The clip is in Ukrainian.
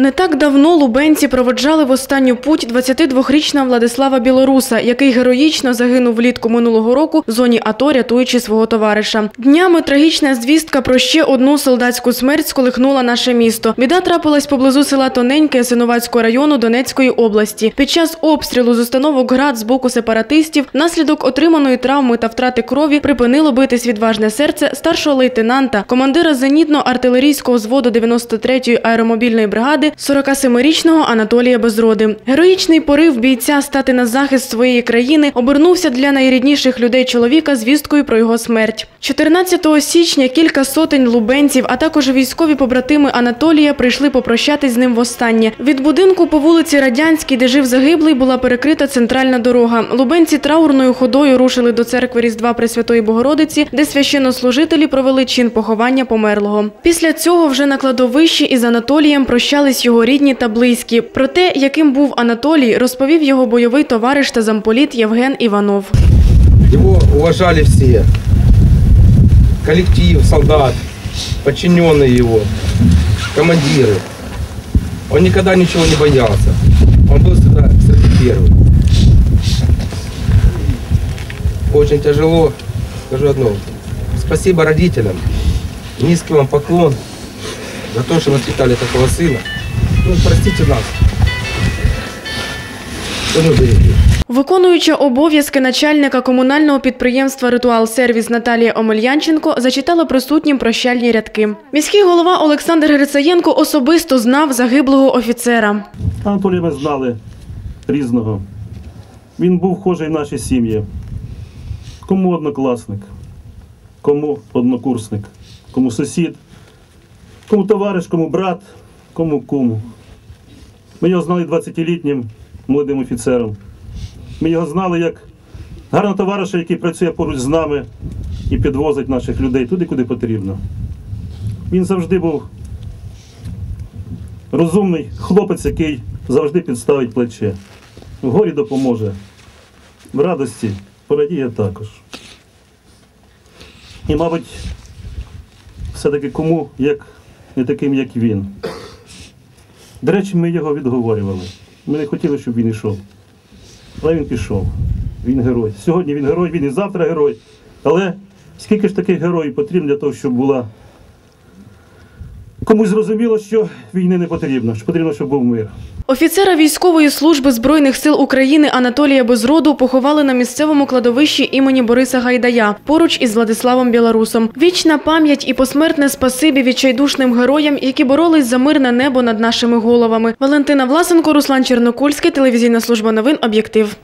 Не так давно лубенці проводжали в останню путь 22-річного Владислава Білоруса, який героїчно загинув влітку минулого року в зоні АТО, рятуючи свого товариша. Днями трагічна звістка про ще одну солдатську смерть сколихнула наше місто. Біда трапилась поблизу села Тоненьке Синовацького району Донецької області. Під час обстрілу з установок ГРАД з боку сепаратистів внаслідок отриманої травми та втрати крові припинило битись відважне серце старшого лейтенанта, командира зенітно-артилерійського взводу 93-ї аеромобільної бригади 47-річного Анатолія Безроди. Героїчний порив бійця стати на захист своєї країни обернувся для найрідніших людей чоловіка звісткою про його смерть. 14 січня кілька сотень лубенців, а також військові побратими Анатолія прийшли попрощатись з ним востаннє. Від будинку по вулиці Радянській, де жив загиблий, була перекрита центральна дорога. Лубенці траурною ходою рушили до церкви Різдва Пресвятої Богородиці, де священнослужителі провели чин поховання померлого. Після цього вже на кладовищі із Анатолієм прощались його рідні та близькі. Про те, яким був Анатолій, розповів його бойовий товариш та замполіт Євген Іванов. Его уважали все. Коллектив, солдат, подчиненные его, командиры. Он никогда ничего не боялся. Он был всегда среди первых. Очень тяжело. Скажу одно. Спасибо родителям. Низкий вам поклон за то, что воспитали такого сына. Ну, простите нас. Виконуюча обов'язки начальника комунального підприємства Ритуал Сервіс Наталія Омельянченко зачитала присутнім прощальні рядки. Міський голова Олександр Грицаєнко особисто знав загиблого офіцера. Анатолія ми знали різного. Він був вхожий в наші сім'ї. Кому однокласник, кому однокурсник, кому сусід, кому товариш, кому брат, кому куму. Ми його знали 20-літнім молодим офіцером. Ми його знали як гарного товариша, який працює поруч з нами і підвозить наших людей туди, куди потрібно. Він завжди був розумний хлопець, який завжди підставить плече. В горі допоможе, в радості порадіє також. І, мабуть, все-таки кому, як не таким, як він. До речі, ми його відговорювали. Ми не хотіли, щоб він йшов. Але він пішов. Він герой. Сьогодні він герой, він і завтра герой. Але скільки ж таких героїв потрібно для того, щоб була комусь зрозуміло, що війни не потрібно, що потрібно, щоб був мир. Офіцера військової служби Збройних сил України Анатолія Безроду поховали на місцевому кладовищі імені Бориса Гайдая поруч із Владиславом Білорусом. Вічна пам'ять і посмертне спасибі відчайдушним героям, які боролись за мирне небо над нашими головами. Валентина Власенко, Руслан Чернокульський, телевізійна служба новин Об'єктив.